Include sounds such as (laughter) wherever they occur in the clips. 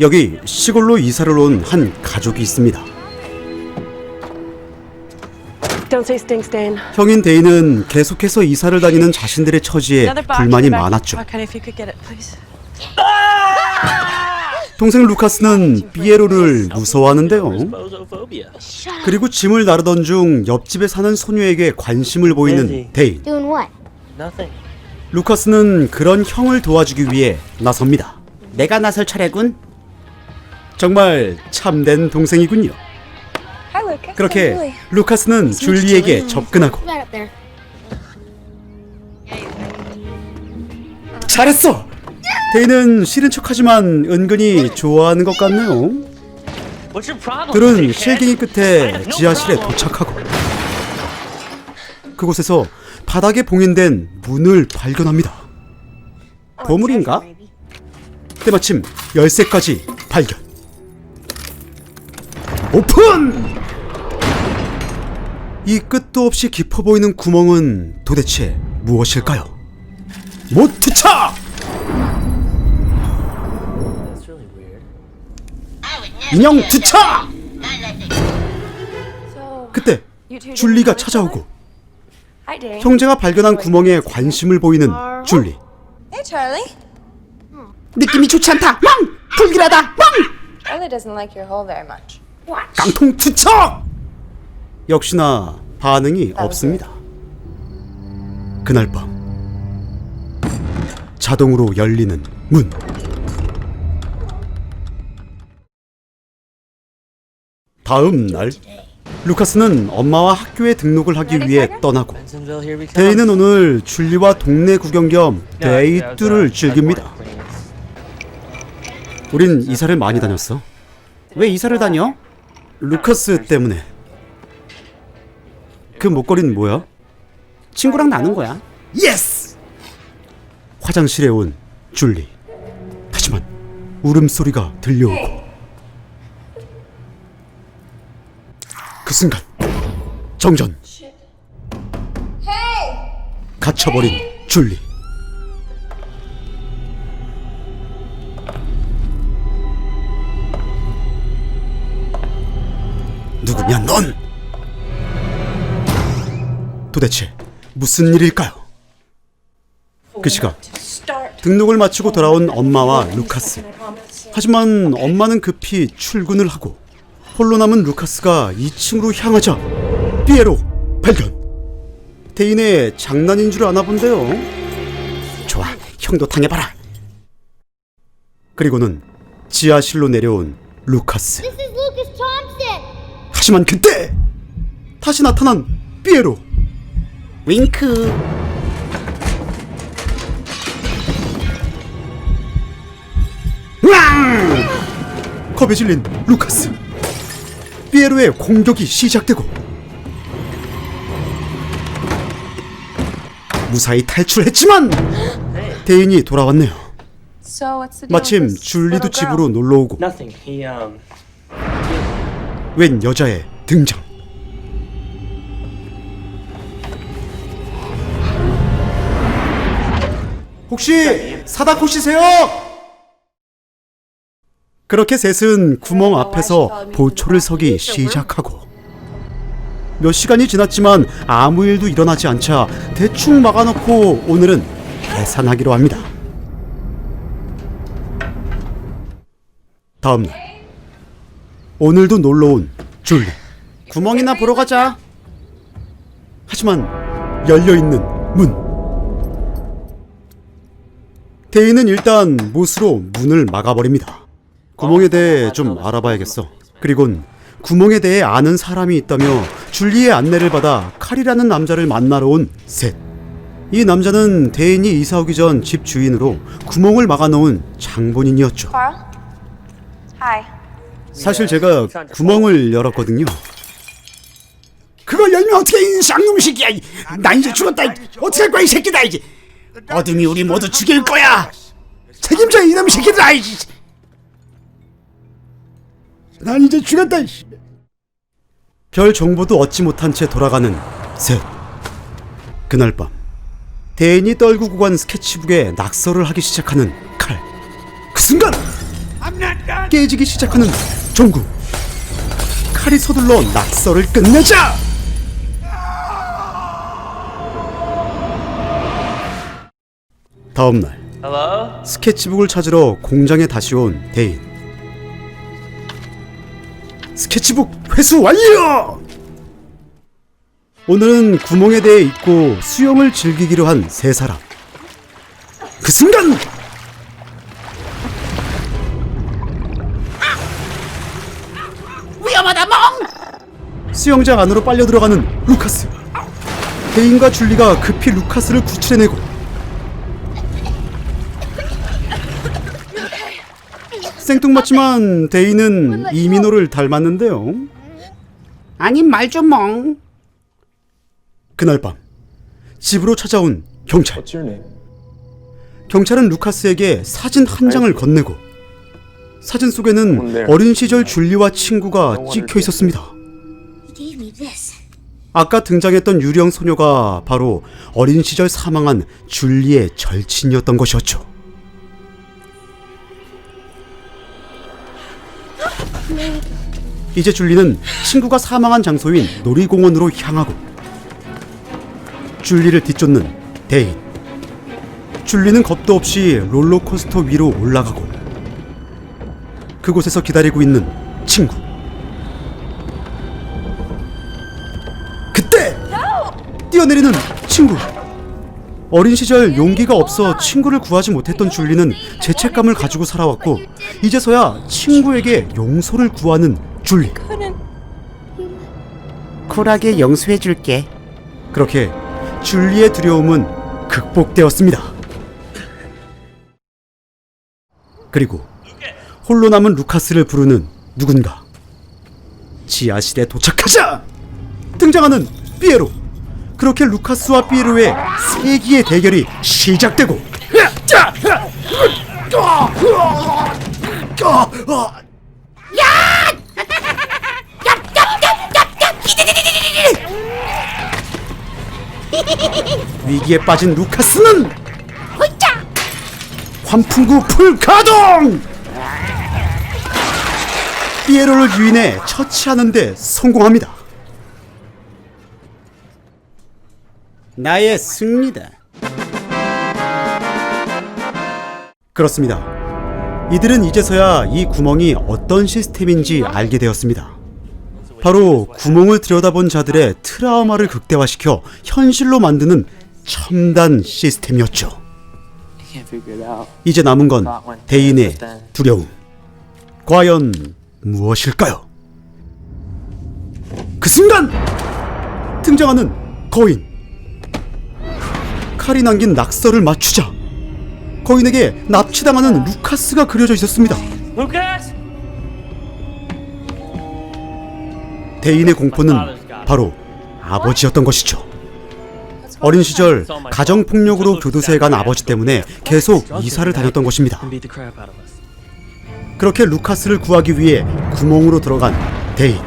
여기 시골로 이사를 온 한 가족이 있습니다. Don't say stink stain. 형인 데이는 계속해서 이사를 다니는 자신들의 처지에 불만이 많았죠. 동생 루카스는 삐에로를 무서워하는데요. 그리고 짐을 나르던 중 옆집에 사는 소녀에게 관심을 보이는 데인. Doing what? Nothing. 루카스는 그런 형을 도와주기 위해 나섭니다. 내가 나설 차례군. 정말 참된 동생이군요. 그렇게 루카스는 줄리에게 접근하고. 잘했어. 데이는 싫은 척하지만 은근히 좋아하는 것 같네요. 둘은? 실갱이 끝에 지하실에. 도착하고 그곳에서 바닥에 봉인된 문을 발견합니다. 보물인가? 때마침 열쇠까지 발견. 오픈! 이 끝도 없이 깊어 보이는 구멍은 도대체 무엇일까요? weird. 인형 투차! 그때 줄리가 찾아오고. 형제가 발견한 구멍에 관심을 보이는 줄리. 느낌이 좋지 않다. 망! 불길하다. 망! 깡통 투척! 역시나 반응이 없습니다. 그날 밤 자동으로 열리는 문. 다음 날 루카스는 엄마와 학교에 등록을 하기 위해 떠나고. 데이는 오늘 줄리와 동네 구경 겸 데이트를 즐깁니다. 우린 이사를 많이 다녔어. 왜 이사를 다녀? 루카스 때문에. 그 목걸이는 뭐야? 친구랑 나눈 거야. 예스! 화장실에 온 줄리. 하지만 울음소리가 들려오고 그 순간 정전 갇혀버린 줄리 도대체 무슨 일일까요? 그 시각 등록을 마치고 돌아온 엄마와 루카스. 하지만 엄마는 급히 출근을 하고 홀로 남은 루카스가 2층으로 향하자 피에로 발견. 대인의 장난인 줄 아나 본데요. 좋아 형도 당해봐라. 그리고는 지하실로 내려온 루카스. 하지만 그때 다시 나타난 피에로 윙크 으앙! 겁에 질린 루카스 피에로의 공격이 시작되고 무사히 탈출했지만 대인이 돌아왔네요 So what's the deal 마침 줄리도? 집으로 놀러 오고 Nothing. He, um. 웬 여자의 등장. 혹시 사다코 씨세요? 그렇게 셋은 구멍 앞에서 보초를 서기 시작하고 몇 시간이 지났지만 아무 일도 일어나지 않자 대충 막아놓고 오늘은 계산하기로 합니다. 다음 날 오늘도 놀러 온 줄리. 구멍이나 보러 가자. 하지만 열려 있는 문. 대인은 일단 못으로 문을 막아버립니다. 구멍에 대해 좀 알아봐야겠어. 그리곤 구멍에 대해 아는 사람이 있다며 줄리의 안내를 받아 칼이라는 남자를 만나러 온 셋. 이 남자는 대인이 이사 오기 전 집 주인으로 구멍을 막아놓은 장본인이었죠. 사실 제가 구멍을 열었거든요. 그걸 열면 어떻게 이 쌍놈 새끼야! 이. 나 이제 죽었다! 이. 어떻게 할 거야 이 새끼다 이제! 어둠이 우리 모두 죽일 거야! 책임져 이놈 새끼들 아! 이. 난 이제 죽었다! 이. 별 정보도 얻지 못한 채 돌아가는 셋. 그날 밤 대인이 떨구고 간 스케치북에 낙서를 하기 시작하는 칼. 그 순간. 깨지기 시작하는 종구. 칼이 서둘러 낙서를 끝내자. 다음 날 Hello? 스케치북을 찾으러 공장에 다시 온 대인. 스케치북 회수 완료! 오늘은 구멍에 대해 잊고 수영을 즐기기로 한 세 사람. 그 순간! 위험하다 멍! 수영장 안으로 빨려 들어가는 루카스. 대인과 줄리가 급히 루카스를 구출해내고 생뚱맞지만 데이는 이민호를 닮았는데요. 아니 말 좀 멍. 그날 밤 집으로 찾아온 경찰. 경찰은 루카스에게 사진 한 장을 건네고 사진 속에는 어린 시절 줄리와 친구가 찍혀 있었습니다. 아까 등장했던 유령 소녀가 바로 어린 시절 사망한 줄리의 절친이었던 것이었죠. 이제 줄리는 친구가 사망한 장소인 놀이공원으로 향하고 줄리를 뒤쫓는 데인. 줄리는 겁도 없이 롤러코스터 위로 올라가고 그곳에서 기다리고 있는 친구. 그때 뛰어내리는 친구. 어린 시절 용기가 없어 친구를 구하지 못했던 줄리는 죄책감을 가지고 살아왔고 이제서야 친구에게 용서를 구하는 줄리. 쿨하게 용서해줄게. 그렇게 줄리의 두려움은 극복되었습니다. 그리고 홀로 남은 루카스를 부르는 누군가. 지하실에 도착하자! 등장하는 삐에로. 그렇게 루카스와 삐에로의 세기의 대결이 시작되고 위기에 빠진 루카스는 환풍구 풀 가동! 삐에로를 유인해 처치하는데 성공합니다. 나의 승리다. 그렇습니다. 이들은 이제서야 이 구멍이 어떤 시스템인지 알게 되었습니다. 바로 구멍을 들여다본 자들의 트라우마를 극대화시켜 현실로 만드는 첨단 시스템이었죠. 이제 남은 건 대인의 두려움. 과연 무엇일까요? 그 순간 등장하는 거인. 칼이 남긴 낙서를 맞추자 거인에게 납치당하는 루카스가 그려져 있었습니다. Lucas! 대인의 공포는 바로 아버지였던 것이죠. 어린 시절 가정 폭력으로 교도소에 간 아버지 때문에 계속 이사를 다녔던 것입니다. 그렇게 루카스를 구하기 위해 구멍으로 들어간 데인.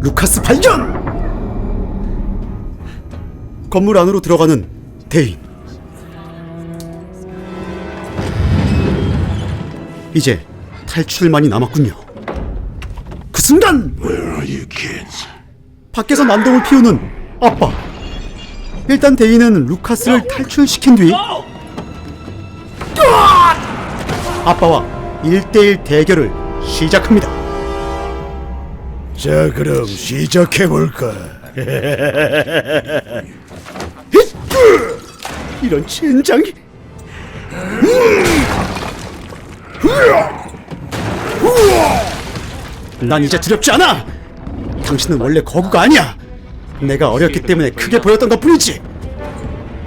루카스 발견! 건물 안으로 들어가는 데인. 이제 탈출만이 남았군요. 그 순간 밖에서 난동을 피우는 아빠. 일단 데이는 루카스를 탈출시킨 뒤 아빠와 1대1 대결을 시작합니다. 자, 그럼 시작해볼까? (laughs) 이런 젠장이 난 이제 두렵지 않아. 당신은 원래 거구가 아니야. 내가 어렸기 때문에 크게 보였던 것 뿐이지.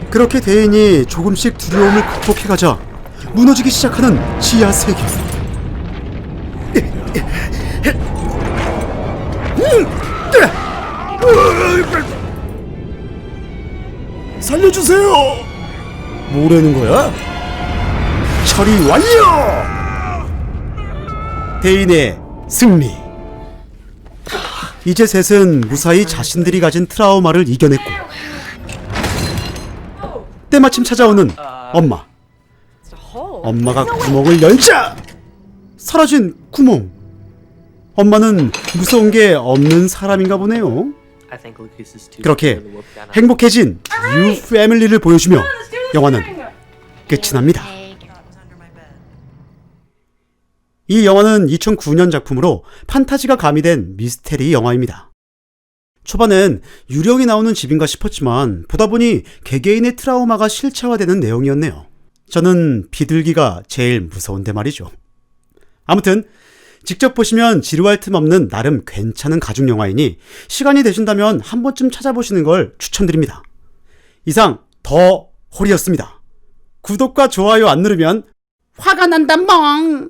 그렇게 대인이 조금씩 두려움을 극복해가자 무너지기 시작하는 지하 세계. (laughs) 살려주세요. 뭐라는 거야? 처리 완료. 대인의 승리. 이제 셋은 무사히 자신들이 가진 트라우마를 이겨냈고 때마침 찾아오는 엄마 엄마가 구멍을 열자 사라진 구멍 엄마는 무서운 게 없는 사람인가 보네요 그렇게 행복해진 유 패밀리를 보여주며 영화는 끝이 납니다. 이 영화는 2009년 작품으로 판타지가 가미된 미스테리 영화입니다. 초반엔 유령이 나오는 집인가 싶었지만 보다 보니 개개인의 트라우마가 실체화되는 내용이었네요. 저는 비둘기가 제일 무서운데 말이죠. 아무튼 직접 보시면 지루할 틈 없는 나름 괜찮은 가족 영화이니 시간이 되신다면 한 번쯤 찾아보시는 걸 추천드립니다. 이상 더 홀이었습니다. 구독과 좋아요 안 누르면 화가 난다 멍!